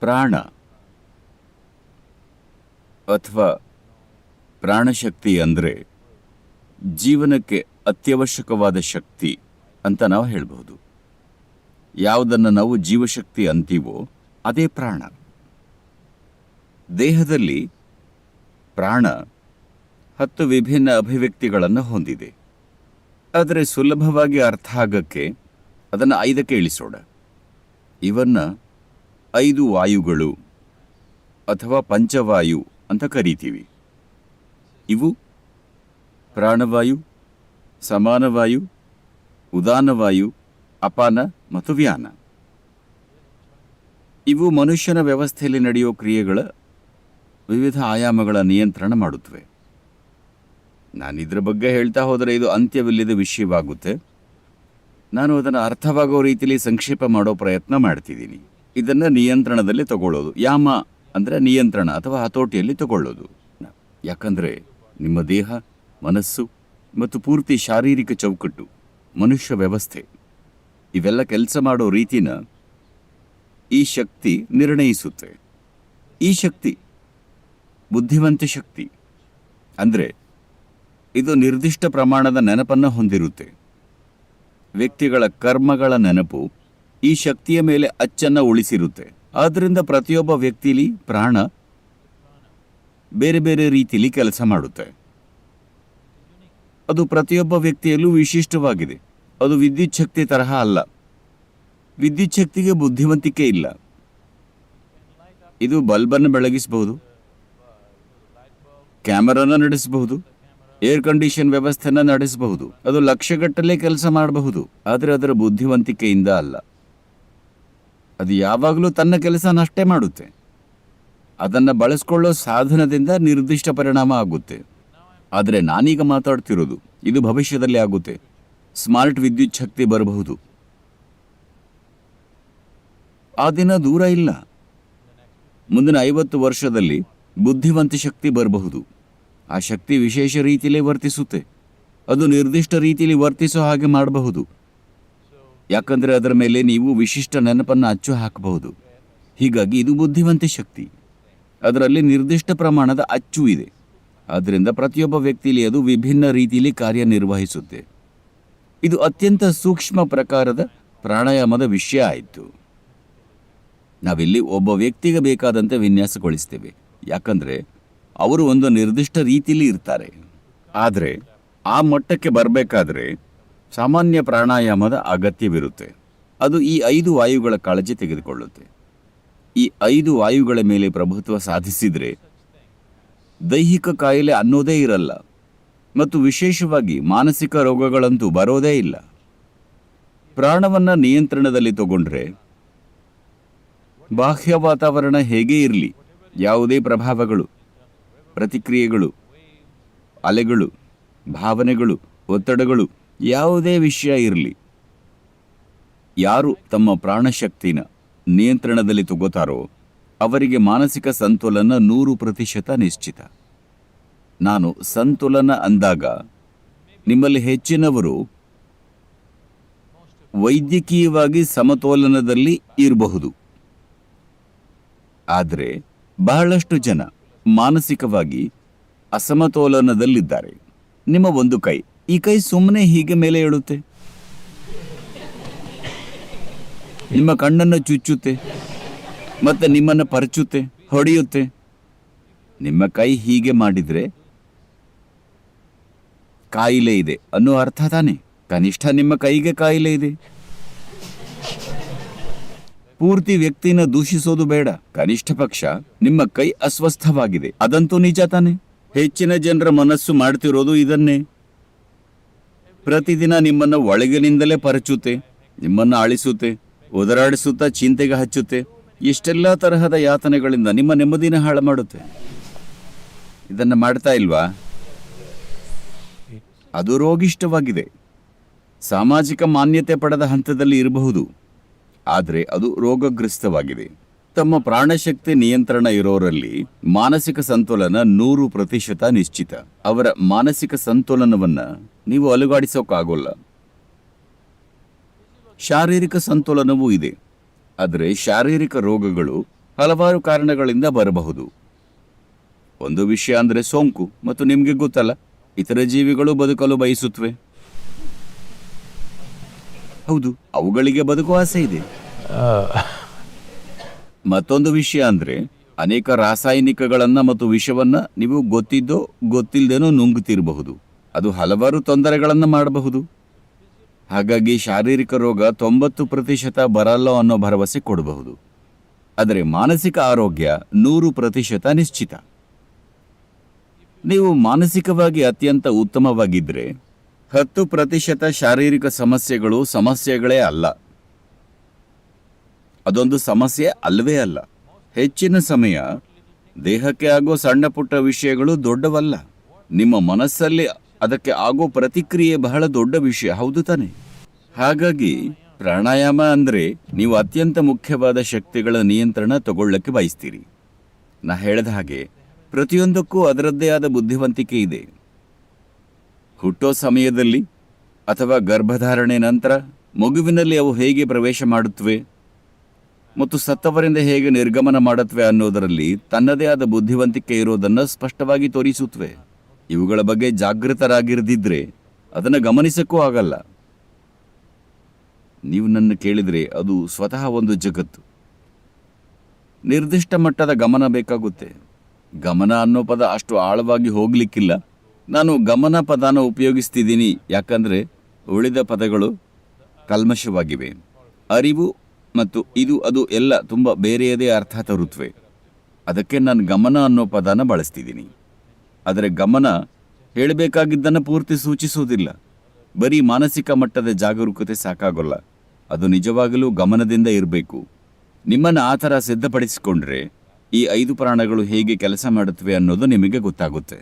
ಪ್ರಾಣ ಅಥವಾ ಪ್ರಾಣಶಕ್ತಿ ಅಂದರೆ ಜೀವನಕ್ಕೆ ಅತ್ಯವಶ್ಯಕವಾದ ಶಕ್ತಿ ಅಂತ ನಾವು ಹೇಳಬಹುದು. ಯಾವುದನ್ನು ನಾವು ಜೀವಶಕ್ತಿ ಅಂತೀವೋ ಅದೇ ಪ್ರಾಣ. ದೇಹದಲ್ಲಿ ಪ್ರಾಣ ಹತ್ತು ವಿಭಿನ್ನ ಅಭಿವ್ಯಕ್ತಿಗಳನ್ನು ಹೊಂದಿದೆ. ಆದರೆ ಸುಲಭವಾಗಿ ಅರ್ಥ ಆಗಕ್ಕೆ ಅದನ್ನು ಐದಕ್ಕೆ ಇಳಿಸೋಣ. ಇವನ್ನ ಐದು ವಾಯುಗಳು ಅಥವಾ ಪಂಚವಾಯು ಅಂತ ಕರಿತೀವಿ. ಇವು ಪ್ರಾಣವಾಯು, ಸಮಾನವಾಯು, ಉದಾನವಾಯು, ಅಪಾನ ಮತ್ತು ವ್ಯಾನ. ಇವು ಮನುಷ್ಯನ ವ್ಯವಸ್ಥೆಯಲ್ಲಿ ನಡೆಯೋ ಕ್ರಿಯೆಗಳ ವಿವಿಧ ಆಯಾಮಗಳ ನಿಯಂತ್ರಣ ಮಾಡುತ್ತವೆ. ನಾನು ಇದರ ಬಗ್ಗೆ ಹೇಳ್ತಾ ಹೋದರೆ ಇದು ಅಂತ್ಯವಿಲ್ಲದ ವಿಷಯವಾಗುತ್ತೆ. ನಾನು ಅದನ್ನು ಅರ್ಥವಾಗೋ ರೀತಿಯಲ್ಲಿ ಸಂಕ್ಷೇಪ ಮಾಡೋ ಪ್ರಯತ್ನ ಮಾಡ್ತಿದ್ದೀನಿ. ಇದನ್ನು ನಿಯಂತ್ರಣದಲ್ಲಿ ತಗೊಳ್ಳೋದು. ಯಾಮ ಅಂದರೆ ನಿಯಂತ್ರಣ ಅಥವಾ ಹತೋಟಿಯಲ್ಲಿ ತಗೊಳ್ಳೋದು. ಯಾಕಂದರೆ ನಿಮ್ಮ ದೇಹ, ಮನಸ್ಸು ಮತ್ತು ಪೂರ್ತಿ ಶಾರೀರಿಕ ಚೌಕಟ್ಟು, ಮನುಷ್ಯ ವ್ಯವಸ್ಥೆ, ಇವೆಲ್ಲ ಕೆಲಸ ಮಾಡೋ ರೀತಿನ ಈ ಶಕ್ತಿ ನಿರ್ಣಯಿಸುತ್ತೆ. ಈ ಶಕ್ತಿ, ಬುದ್ಧಿವಂತ ಶಕ್ತಿ. ಅಂದರೆ ಇದು ನಿರ್ದಿಷ್ಟ ಪ್ರಮಾಣದ ನೆನಪನ್ನು ಹೊಂದಿರುತ್ತೆ. ವ್ಯಕ್ತಿಗಳ ಕರ್ಮಗಳ ನೆನಪು ಈ ಶಕ್ತಿಯ ಮೇಲೆ ಅಚ್ಚನ್ನ ಉಳಿಸಿರುತ್ತೆ. ಆದ್ದರಿಂದ ಪ್ರತಿಯೊಬ್ಬ ವ್ಯಕ್ತಿಲಿ ಪ್ರಾಣ ಬೇರೆ ಬೇರೆ ರೀತಿಯಲ್ಲಿ ಕೆಲಸ ಮಾಡುತ್ತೆ. ಅದು ಪ್ರತಿಯೊಬ್ಬ ವ್ಯಕ್ತಿಯಲ್ಲೂ ವಿಶಿಷ್ಟವಾಗಿದೆ. ಅದು ವಿದ್ಯುತ್ ಶಕ್ತಿ ತರಹ ಅಲ್ಲ. ವಿದ್ಯುತ್ ಶಕ್ತಿಗೆ ಬುದ್ಧಿವಂತಿಕೆ ಇಲ್ಲ. ಇದು ಬಲ್ಬನ್ನು ಬೆಳಗಿಸಬಹುದು. ಕ್ಯಾಮರಾನ ನಡೆಸಬಹುದು. ಏರ್ ಕಂಡೀಷನ್ ವ್ಯವಸ್ಥೆನ ನಡೆಸಬಹುದು. ಅದು ಲಕ್ಷಗಟ್ಟಲೆ ಕೆಲಸ ಮಾಡಬಹುದು. ಆದರೆ ಅದರ ಬುದ್ಧಿವಂತಿಕೆಯಿಂದ ಅಲ್ಲ. ಅದು ಯಾವಾಗಲೂ ತನ್ನ ಕೆಲಸನಷ್ಟೇ ಮಾಡುತ್ತೆ. ಅದನ್ನು ಬಳಸ್ಕೊಳ್ಳೋ ಸಾಧನದಿಂದ ನಿರ್ದಿಷ್ಟ ಪರಿಣಾಮ ಆಗುತ್ತೆ. ಆದರೆ ನಾನೀಗ ಮಾತಾಡ್ತಿರೋದು, ಇದು ಭವಿಷ್ಯದಲ್ಲಿ ಆಗುತ್ತೆ. ಸ್ಮಾರ್ಟ್ ವಿದ್ಯುತ್ ಶಕ್ತಿ ಬರಬಹುದು. ಆ ದಿನ ದೂರ ಇಲ್ಲ. ಮುಂದಿನ ಐವತ್ತು ವರ್ಷದಲ್ಲಿ ಬುದ್ಧಿವಂತ ಶಕ್ತಿ ಬರಬಹುದು. ಆ ಶಕ್ತಿ ವಿಶೇಷ ರೀತಿಯಲ್ಲೇ ವರ್ತಿಸುತ್ತೆ. ಅದು ನಿರ್ದಿಷ್ಟ ರೀತಿಯಲ್ಲಿ ವರ್ತಿಸೋ ಹಾಗೆ ಮಾಡಬಹುದು. ಯಾಕಂದರೆ ಅದರ ಮೇಲೆ ನೀವು ವಿಶಿಷ್ಟ ನೆನಪನ್ನು ಅಚ್ಚು ಹಾಕಬಹುದು ಹೀಗಾಗಿ ಇದು ಬುದ್ಧಿವಂತ ಶಕ್ತಿ. ಅದರಲ್ಲಿ ನಿರ್ದಿಷ್ಟ ಪ್ರಮಾಣದ ಅಚ್ಚು ಇದೆ. ಆದ್ದರಿಂದ ಪ್ರತಿಯೊಬ್ಬ ವ್ಯಕ್ತಿಯಲ್ಲಿ ಅದು ವಿಭಿನ್ನ ರೀತಿಯಲ್ಲಿ ಕಾರ್ಯನಿರ್ವಹಿಸುತ್ತೆ. ಇದು ಅತ್ಯಂತ ಸೂಕ್ಷ್ಮ ಪ್ರಕಾರದ ಪ್ರಾಣಾಯಾಮದ ವಿಷಯ ಆಯಿತು. ನಾವಿಲ್ಲಿ ಒಬ್ಬ ವ್ಯಕ್ತಿಗೆ ಬೇಕಾದಂತೆ ವಿನ್ಯಾಸಗೊಳಿಸ್ತೇವೆ. ಯಾಕಂದರೆ ಅವರು ಒಂದು ನಿರ್ದಿಷ್ಟ ರೀತಿಯಲ್ಲಿ ಇರ್ತಾರೆ. ಆದರೆ ಆ ಮಟ್ಟಕ್ಕೆ ಬರಬೇಕಾದ್ರೆ ಸಾಮಾನ್ಯ ಪ್ರಾಣಾಯಾಮದ ಅಗತ್ಯವಿರುತ್ತೆ. ಅದು ಈ ಐದು ವಾಯುಗಳ ಕಾಳಜಿ ತೆಗೆದುಕೊಳ್ಳುತ್ತೆ. ಈ ಐದು ವಾಯುಗಳ ಮೇಲೆ ಪ್ರಭುತ್ವ ಸಾಧಿಸಿದರೆ ದೈಹಿಕ ಕಾಯಿಲೆ ಅನ್ನೋದೇ ಇರಲ್ಲ. ಮತ್ತು ವಿಶೇಷವಾಗಿ ಮಾನಸಿಕ ರೋಗಗಳಂತೂ ಬರೋದೇ ಇಲ್ಲ. ಪ್ರಾಣವನ್ನು ನಿಯಂತ್ರಣದಲ್ಲಿ ತಗೊಂಡ್ರೆ ಬಾಹ್ಯ ವಾತಾವರಣ ಹೇಗೆ ಇರಲಿ, ಯಾವುದೇ ಪ್ರಭಾವಗಳು, ಪ್ರತಿಕ್ರಿಯೆಗಳು, ಅಲೆಗಳು, ಭಾವನೆಗಳು, ಒತ್ತಡಗಳು ಯಾವುದೇ ವಿಷಯ ಇರಲಿ. ಯಾರು ತಮ್ಮ ಪ್ರಾಣಶಕ್ತಿನ ನಿಯಂತ್ರಣದಲ್ಲಿ ತಗೋತಾರೋ ಅವರಿಗೆ ಮಾನಸಿಕ ಸಂತುಲನ ನೂರು ಪ್ರತಿಶತ ನಿಶ್ಚಿತ. ನಾನು ಸಂತುಲನ ಅಂದಾಗ ನಿಮ್ಮಲ್ಲಿ ಹೆಚ್ಚಿನವರು ವೈದ್ಯಕೀಯವಾಗಿ ಸಮತೋಲನದಲ್ಲಿ ಇರಬಹುದು. ಆದರೆ ಬಹಳಷ್ಟು ಜನ ಮಾನಸಿಕವಾಗಿ ಅಸಮತೋಲನದಲ್ಲಿದ್ದಾರೆ. ನಿಮ್ಮ ಒಂದು ಕೈ. ಈ ಕೈ ಸುಮ್ಮನೆ ಹೀಗೆ ಮೇಲೆ ಏಳುತ್ತೆ. ನಿಮ್ಮ ಕಣ್ಣನ್ನು ಚುಚ್ಚುತ್ತೆ. ಮತ್ತೆ ನಿಮ್ಮನ್ನು ಪರಚುತ್ತೆ, ಹೊಡೆಯುತ್ತೆ. ನಿಮ್ಮ ಕೈ ಹೀಗೆ ಮಾಡಿದ್ರೆ ಕಾಯಿಲೆ ಇದೆ ಅನ್ನೋ ಅರ್ಥ ತಾನೆ? ಕನಿಷ್ಠ ನಿಮ್ಮ ಕೈಗೆ ಕಾಯಿಲೆ ಇದೆ. ಪೂರ್ತಿ ವ್ಯಕ್ತಿನ ದೂಷಿಸೋದು ಬೇಡ. ಕನಿಷ್ಠ ಪಕ್ಷ ನಿಮ್ಮ ಕೈ ಅಸ್ವಸ್ಥವಾಗಿದೆ. ಅದಂತೂ ನಿಜ ತಾನೆ? ಹೆಚ್ಚಿನ ಜನರ ಮನಸ್ಸು ಮಾಡ್ತಿರೋದು ಇದನ್ನೇ. ಪ್ರತಿದಿನ ನಿಮ್ಮನ್ನು ಒಳಗಿನಿಂದಲೇ ಪರಚುತ್ತೆ, ನಿಮ್ಮನ್ನು ಅಳಿಸುತ್ತೆ ಉದರಾಡಿಸುತ್ತಾ ಚಿಂತೆಗೆ ಹಚ್ಚುತ್ತೆ. ಇಷ್ಟೆಲ್ಲ ತರಹದ ಯಾತನೆಗಳಿಂದ ನಿಮ್ಮ ನೆಮ್ಮದಿನ ಹಾಳು ಮಾಡುತ್ತೆ ಇದನ್ನು ಮಾಡ್ತಾ ಇಲ್ವಾ? ಅದು ರೋಗಿಷ್ಟವಾಗಿದೆ ಸಾಮಾಜಿಕ ಮಾನ್ಯತೆ ಪಡೆದ ಹಂತದಲ್ಲಿ ಇರಬಹುದು. ಆದರೆ ಅದು ರೋಗಗ್ರಸ್ತವಾಗಿದೆ. ತಮ್ಮ ಪ್ರಾಣಶಕ್ತಿ ನಿಯಂತ್ರಣ ಇರೋರಲ್ಲಿ ಮಾನಸಿಕ ಸಂತೋಲನ ನೂರು ಪ್ರತಿಶತ ನಿಶ್ಚಿತ. ಅವರ ಮಾನಸಿಕ ಸಂತುಲನವನ್ನ ನೀವು ಅಲುಗಾಡಿಸೋಕ್ಕಾಗೋಲ್ಲ ಶಾರೀರಿಕ ಸಂತುಲನವೂ ಇದೆ. ಆದರೆ ಶಾರೀರಿಕ ರೋಗಗಳು ಹಲವಾರು ಕಾರಣಗಳಿಂದ ಬರಬಹುದು. ಒಂದು ವಿಷಯ ಅಂದರೆ ಸೋಂಕು ಮತ್ತು ನಿಮಗೆ ಗೊತ್ತಲ್ಲ, ಇತರ ಜೀವಿಗಳು ಬದುಕಲು ಬಯಸುತ್ತವೆ ಹೌದು, ಅವುಗಳಿಗೆ ಬದುಕುವ ಆಸೆ ಇದೆ. ಮತ್ತೊಂದು ವಿಷಯ ಅಂದ್ರೆ ಅನೇಕ ರಾಸಾಯನಿಕಗಳನ್ನು ಮತ್ತು ವಿಷವನ್ನು ನೀವು ಗೊತ್ತಿದ್ದೋ ಗೊತ್ತಿಲ್ಲದೇನೋ ನುಂಗುತ್ತಿರಬಹುದು. ಅದು ಹಲವಾರು ತೊಂದರೆಗಳನ್ನು ಮಾಡಬಹುದು. ಹಾಗಾಗಿ ಶಾರೀರಿಕ ರೋಗ ತೊಂಬತ್ತು ಪ್ರತಿಶತ ಬರಲ್ಲ ಅನ್ನೋ ಭರವಸೆ ಕೊಡಬಹುದು. ಆದರೆ ಮಾನಸಿಕ ಆರೋಗ್ಯ ನೂರು ಪ್ರತಿಶತ ನಿಶ್ಚಿತ. ನೀವು ಮಾನಸಿಕವಾಗಿ ಅತ್ಯಂತ ಉತ್ತಮವಾಗಿದ್ದರೆ ಹತ್ತು ಪ್ರತಿಶತ ಶಾರೀರಿಕ ಸಮಸ್ಯೆಗಳು ಸಮಸ್ಯೆಗಳೇ ಅಲ್ಲ. ಅದೊಂದು ಸಮಸ್ಯೆ ಅಲ್ಲವೇ ಅಲ್ಲ. ಹೆಚ್ಚಿನ ಸಮಯ ದೇಹಕ್ಕೆ ಆಗೋ ಸಣ್ಣ ಪುಟ್ಟ ವಿಷಯಗಳು ದೊಡ್ಡವಲ್ಲ. ನಿಮ್ಮ ಮನಸ್ಸಲ್ಲಿ ಅದಕ್ಕೆ ಆಗೋ ಪ್ರತಿಕ್ರಿಯೆ ಬಹಳ ದೊಡ್ಡ ವಿಷಯ. ಹೌದು ತಾನೆ. ಹಾಗಾಗಿ ಪ್ರಾಣಾಯಾಮ ಅಂದರೆ ನೀವು ಅತ್ಯಂತ ಮುಖ್ಯವಾದ ಶಕ್ತಿಗಳ ನಿಯಂತ್ರಣ ತಗೊಳ್ಳಕ್ಕೆ ಬಯಸ್ತೀರಿ. ನಾ ಹೇಳಿದ ಹಾಗೆ ಪ್ರತಿಯೊಂದಕ್ಕೂ ಅದರದ್ದೇ ಆದ ಬುದ್ಧಿವಂತಿಕೆ ಇದೆ. ಹುಟ್ಟೋ ಸಮಯದಲ್ಲಿ ಅಥವಾ ಗರ್ಭಧಾರಣೆ ನಂತರ ಮಗುವಿನಲ್ಲಿ ಅವು ಹೇಗೆ ಪ್ರವೇಶ ಮಾಡುತ್ತವೆ ಮತ್ತು ಸತ್ತವರಿಂದ ಹೇಗೆ ನಿರ್ಗಮನ ಮಾಡುತ್ತವೆ ಅನ್ನೋದರಲ್ಲಿ ತನ್ನದೇ ಆದ ಬುದ್ಧಿವಂತಿಕೆ ಇರೋದನ್ನು ಸ್ಪಷ್ಟವಾಗಿ ತೋರಿಸುತ್ತವೆ ಇವುಗಳ ಬಗ್ಗೆ ಜಾಗೃತರಾಗಿರದಿದ್ರೆ ಅದನ್ನು ಗಮನಿಸಕ್ಕೂ ಆಗಲ್ಲ. ನೀವು ನನ್ನ ಕೇಳಿದರೆ ಅದು ಸ್ವತಃ ಒಂದು ಜಗತ್ತು. ನಿರ್ದಿಷ್ಟ ಮಟ್ಟದ ಗಮನ ಬೇಕಾಗುತ್ತೆ. ಗಮನ ಅನ್ನೋ ಪದ ಅಷ್ಟು ಆಳವಾಗಿ ಹೋಗ್ಲಿಕ್ಕಿಲ್ಲ. ನಾನು ಗಮನ ಪದನ ಉಪಯೋಗಿಸ್ತಿದ್ದೀನಿ, ಯಾಕಂದರೆ ಉಳಿದ ಪದಗಳು ಕಲ್ಮಶವಾಗಿವೆ. ಅರಿವು ಮತ್ತು ಇದು ಅದು ಎಲ್ಲ ತುಂಬ ಬೇರೆಯದೇ ಅರ್ಥ ತರುತ್ತವೆ ಅದಕ್ಕೆ ನಾನು ಗಮನ ಅನ್ನೋ ಪದನ ಬಳಸ್ತಿದ್ದೀನಿ. ಆದರೆ ಗಮನ ಹೇಳಬೇಕಾಗಿದ್ದನ್ನು ಪೂರ್ತಿ ಸೂಚಿಸುವುದಿಲ್ಲ. ಬರೀ ಮಾನಸಿಕ ಮಟ್ಟದ ಜಾಗರೂಕತೆ ಸಾಕಾಗೋಲ್ಲ. ಅದು ನಿಜವಾಗಲೂ ಗಮನದಿಂದ ಇರಬೇಕು. ನಿಮ್ಮನ್ನು ಆ ಥರ ಸಿದ್ಧಪಡಿಸಿಕೊಂಡ್ರೆ ಈ ಐದು ಪ್ರಾಣಗಳು ಹೇಗೆ ಕೆಲಸ ಮಾಡುತ್ತವೆ ಅನ್ನೋದು ನಿಮಗೆ ಗೊತ್ತಾಗುತ್ತೆ.